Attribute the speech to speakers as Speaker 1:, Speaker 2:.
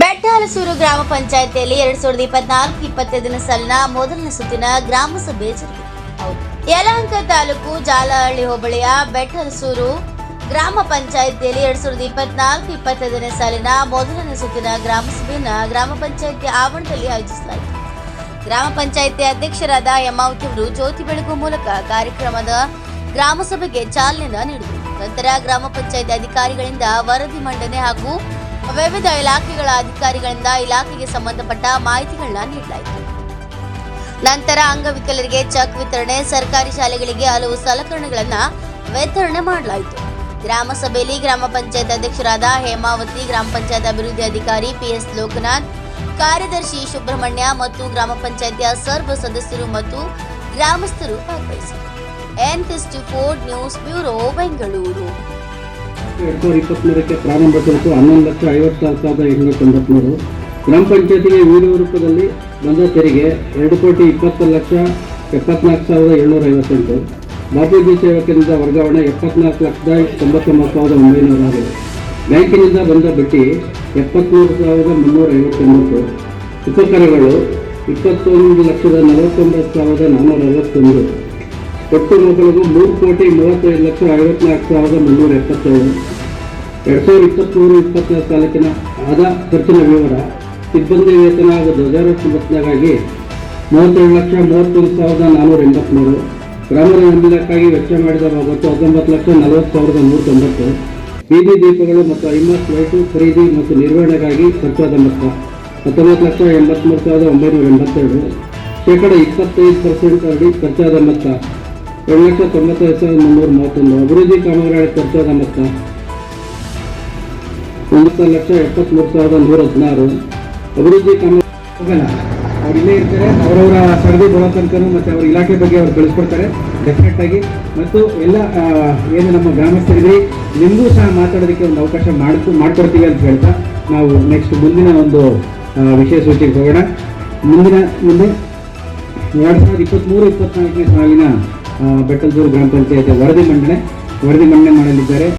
Speaker 1: ಬೆಟ್ಟಹಲಸೂರು ಗ್ರಾಮ ಪಂಚಾಯತಿಯಲ್ಲಿ ಎರಡ್ ಸಾವಿರದ ಇಪ್ಪತ್ನಾಲ್ಕು ಇಪ್ಪತ್ತೈದನೇ ಸಾಲಿನ ಮೊದಲನೇ ಸುತ್ತಿನ ಗ್ರಾಮ ಸಭೆ ಜರುಗಿದೆ ಹೌದು. ಯಲಹಂಕ ತಾಲೂಕು ಜಾಲಹಳ್ಳಿ ಹೋಬಳಿಯ ಬೆಟ್ಟಹಲಸೂರು ಗ್ರಾಮ ಪಂಚಾಯತಿಯಲ್ಲಿ ಎರಡ್ ಸಾವಿರದ ಇಪ್ಪತ್ನಾಲ್ಕು ಇಪ್ಪತ್ತೈದನೇ ಸಾಲಿನ ಮೊದಲನೇ ಸುತ್ತಿನ ಗ್ರಾಮ ಸಭೆಯನ್ನ ಗ್ರಾಮ ಪಂಚಾಯತಿ ಆವರಣದಲ್ಲಿ ಆಯೋಜಿಸಲಾಯಿತು ಗ್ರಾಮ ಪಂಚಾಯತಿ ಅಧ್ಯಕ್ಷರಾದ ಯಮಾವತಿ ಅವರು ಜ್ಯೋತಿ ಬೆಳಗುವ ಮೂಲಕ ಕಾರ್ಯಕ್ರಮದ ಗ್ರಾಮ ಸಭೆಗೆ ಚಾಲನೆ ನೀಡಿದರು ನಂತರ ಗ್ರಾಮ ಪಂಚಾಯತಿ ಅಧಿಕಾರಿಗಳಿಂದ ವರದಿ ಮಂಡನೆ ಹಾಗೂ ವಿವಿಧ ಇಲಾಖೆಗಳ ಅಧಿಕಾರಿಗಳಿಂದ ಇಲಾಖೆಗೆ ಸಂಬಂಧಪಟ್ಟ ಮಾಹಿತಿಗಳನ್ನ ನೀಡಲಾಯಿತು. ನಂತರ ಅಂಗವಿಕಲರಿಗೆ ಚೆಕ್ ವಿತರಣೆ, ಸರ್ಕಾರಿ ಶಾಲೆಗಳಿಗೆ ಹಲವು ಸಲಕರಣೆಗಳನ್ನ ವಿತರಣೆ ಮಾಡಲಾಯಿತು. ಗ್ರಾಮ ಸಭೆಯಲ್ಲಿ ಗ್ರಾಮ ಪಂಚಾಯತ್ ಅಧ್ಯಕ್ಷರಾದ ಹೇಮಾವತಿ, ಗ್ರಾಮ ಪಂಚಾಯತ್ ಅಭಿವೃದ್ಧಿ ಅಧಿಕಾರಿ ಪಿಎಸ್ ಲೋಕನಾಥ್, ಕಾರ್ಯದರ್ಶಿ ಸುಬ್ರಹ್ಮಣ್ಯ ಮತ್ತು ಗ್ರಾಮ ಪಂಚಾಯತಿಯ ಸರ್ವ ಸದಸ್ಯರು ಮತ್ತು ಗ್ರಾಮಸ್ಥರು ಭಾಗವಹಿಸಿದರು N four news bureau, Bengaluru.
Speaker 2: ಎರಡ್ ಇಪ್ಪತ್ತ್ಮೂರಕ್ಕೆ ಪ್ರಾರಂಭ ಕುರಿತು ಹನ್ನೊಂದು ಲಕ್ಷ ಐವತ್ತಾರು ಸಾವಿರದ ಎಂಟುನೂರ ತೊಂಬತ್ಮೂರು. ಗ್ರಾಮ ಪಂಚಾಯತಿಗೆ ವಿಡಿಯೋ ರೂಪದಲ್ಲಿ ಬಂದ ತೆರಿಗೆ ಎರಡು ಕೋಟಿ ಇಪ್ಪತ್ತು ಲಕ್ಷ, ಎಪ್ಪತ್ನಾಲ್ಕು ಸಾವಿರದ ಏಳ್ನೂರ ಐವತ್ತೆಂಟು. ಬಾಪೂಜಿ ಸೇವಾ ಕೇಂದ್ರದ ವರ್ಗಾವಣೆ ಎಪ್ಪತ್ನಾಲ್ಕು ಲಕ್ಷದ ತೊಂಬತ್ತೊಂಬತ್ತು ಸಾವಿರದ ಒಂಬೈನೂರ ಆರು. ಬ್ಯಾಂಕಿನಿಂದ ಬಂದ ಬಡ್ಡಿ ಎಪ್ಪತ್ತ್ಮೂರು ಸಾವಿರದ ಮುನ್ನೂರ ಐವತ್ತೊಂಬತ್ತು. ಉಪಕರಗಳು ಇಪ್ಪತ್ತೊಂದು ಲಕ್ಷದ ನಲವತ್ತೊಂಬತ್ತು ಸಾವಿರದ ನಾನ್ನೂರ ಅರವತ್ತೊಂದು. ಒಟ್ಟು ಮಕ್ಕಳಿಗೂ ಮೂರು ಕೋಟಿ ಮೂವತ್ತೈದು ಲಕ್ಷ ಐವತ್ನಾಲ್ಕು ಸಾವಿರದ ಮುನ್ನೂರ ಎಪ್ಪತ್ತೇಳು. ಎರಡು ಸಾವಿರದ ಇಪ್ಪತ್ತ್ಮೂರು ಇಪ್ಪತ್ತನೇ ತಾಲೂಕಿನ ಆದ ಖರ್ಚಿನ ವಿವರ, ಸಿಬ್ಬಂದಿ ವೇತನ ಹಾಗೂ ಧ್ವಜಾರೋಹಣಗಾಗಿ ಮೂವತ್ತೇಳು ಲಕ್ಷ ಮೂವತ್ತೊಂದು ಸಾವಿರದ ನಾನ್ನೂರ ಎಂಬತ್ತ್ಮೂರು ಗ್ರಾಮದ ಅನುದಾನಕ್ಕಾಗಿ ವೆಚ್ಚ ಮಾಡಿದ ಬಾಬತ್ತು ಹತ್ತೊಂಬತ್ತು ಲಕ್ಷ ನಲವತ್ತು ಸಾವಿರದ ನೂರ ತೊಂಬತ್ತು ಬೀದಿ ದೀಪಗಳು ಮತ್ತು ಐಮಸ್ ಲೈಟು ಖರೀದಿ ಮತ್ತು ನಿರ್ವಹಣೆಗಾಗಿ ಖರ್ಚಾದ ಮೊತ್ತ ಹತ್ತೊಂಬತ್ತು ಲಕ್ಷ ಎಂಬತ್ತ್ಮೂರು ಸಾವಿರದ ಒಂಬೈನೂರ ಎಂಬತ್ತೆರಡು. ಶೇಕಡ ಇಪ್ಪತ್ತೈದು ಪರ್ಸೆಂಟ್ ಅಡಿ ಖರ್ಚಾದ ಮೊತ್ತ ಎರಡು ಲಕ್ಷ ತೊಂಬತ್ತೈದು ಸಾವಿರದ ಮುನ್ನೂರ, ಮೂವತ್ತೊಂದು. ಅಭಿವೃದ್ಧಿ ಕಾಮಗಾರಿ ಖರ್ಚಾದ ಮೊತ್ತ. ಒಂಬತ್ತು ಲಕ್ಷ ಎಪ್ಪತ್ತ್ಮೂರು ಸಾವಿರದ ನೂರ ಹದಿನಾರು. ಅಭಿವೃದ್ಧಿ ಕಾಮಗಾರಿ ಅವ್ರು ಇಲ್ಲೇ ಇರ್ತಾರೆ. ಅವರವರ ಸರದಿ ಬರೋ ತನಕನೂ ಮತ್ತು ಅವ್ರ ಇಲಾಖೆ ಬಗ್ಗೆ ಅವ್ರು ಕಳಿಸ್ಕೊಡ್ತಾರೆ ಡೆಫಿನೆಟ್ಟಾಗಿ ಮತ್ತು ಎಲ್ಲ ಏನು ನಮ್ಮ ಗ್ರಾಮಸ್ಥರಿದ್ರಿ, ನಿಮಗೂ ಸಹ ಮಾತಾಡೋದಕ್ಕೆ ಒಂದು ಅವಕಾಶ ಮಾಡ್ಕೊ, ಮಾಡ್ಕೊಡ್ತೀವಿ ಅಂತ ಹೇಳ್ತಾ ನಾವು ನೆಕ್ಸ್ಟ್ ಮುಂದಿನ ಒಂದು ವಿಷಯ ಸೂಚಿಗೆ ಹೋಗೋಣ. ಮುಂದಿನ, ಮುಂದೆ ಎರಡು ಸಾವಿರದ ಇಪ್ಪತ್ತ್ಮೂರು ಇಪ್ಪತ್ತ್ನಾಲ್ಕನೇ ಸಾಲಿನ ಆ, ಬೆಟ್ಟಲ್ದೂರು ಗ್ರಾಮ ಪಂಚಾಯತ್ ವರದಿ ಮಂಡನೆ ವರದಿ ಮಂಡನೆ ಮಾಡಲಿದ್ದಾರೆ.